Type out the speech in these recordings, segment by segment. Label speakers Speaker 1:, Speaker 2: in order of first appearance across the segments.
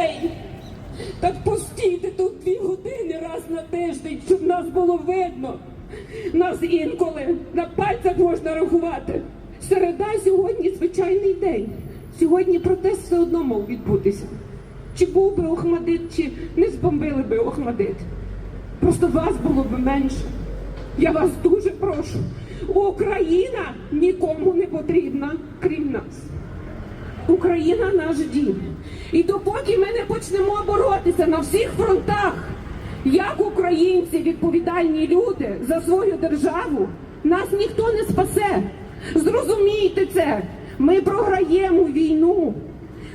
Speaker 1: Ей, Так постійте тут дві години раз на тиждень, щоб нас було видно. Нас інколи на пальцях можна рахувати. Середа сьогодні звичайний день. Сьогодні протест все одно мав відбутися. Чи був би Охмадит, чи не збомбили би Охмадит. Просто вас було б менше. Я вас дуже прошу. Україна нікому не потрібна, крім нас. Україна наш дім. І допоки ми не почнемо боротися на всіх фронтах, як українці, відповідальні люди за свою державу, нас ніхто не спасе. Зрозумійте це. Ми програємо війну.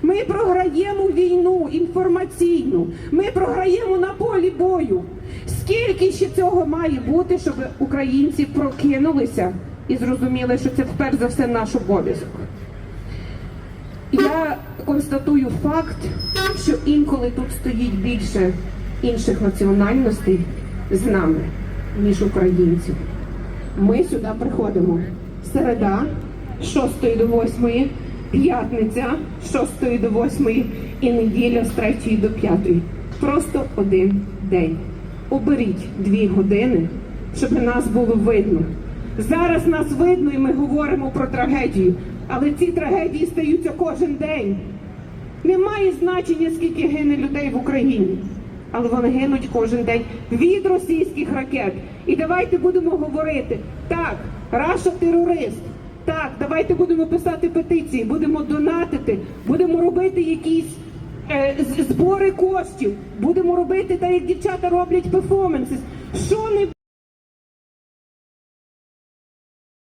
Speaker 1: Ми програємо війну інформаційну. Ми програємо на полі бою. Скільки ще цього має бути, щоб українці прокинулися і зрозуміли, що це перш за все наш обов'язок? Я констатую факт, що інколи тут стоїть більше інших національностей з нами, ніж українців. Ми сюди приходимо середа з 6 до 8, п'ятниця з 6 до 8 і неділя з 3 до 5. Просто один день. Оберіть дві години, щоб нас було видно. Зараз нас видно і ми говоримо про трагедію, але ці трагедії стаються кожен день. Немає значення, скільки гине людей в Україні, але вони гинуть кожен день від російських ракет. І давайте будемо говорити: так, Раша терорист. Так, давайте будемо писати петиції, будемо донатити, будемо робити якісь е, збори коштів, будемо робити так, як дівчата роблять перформанси. Що не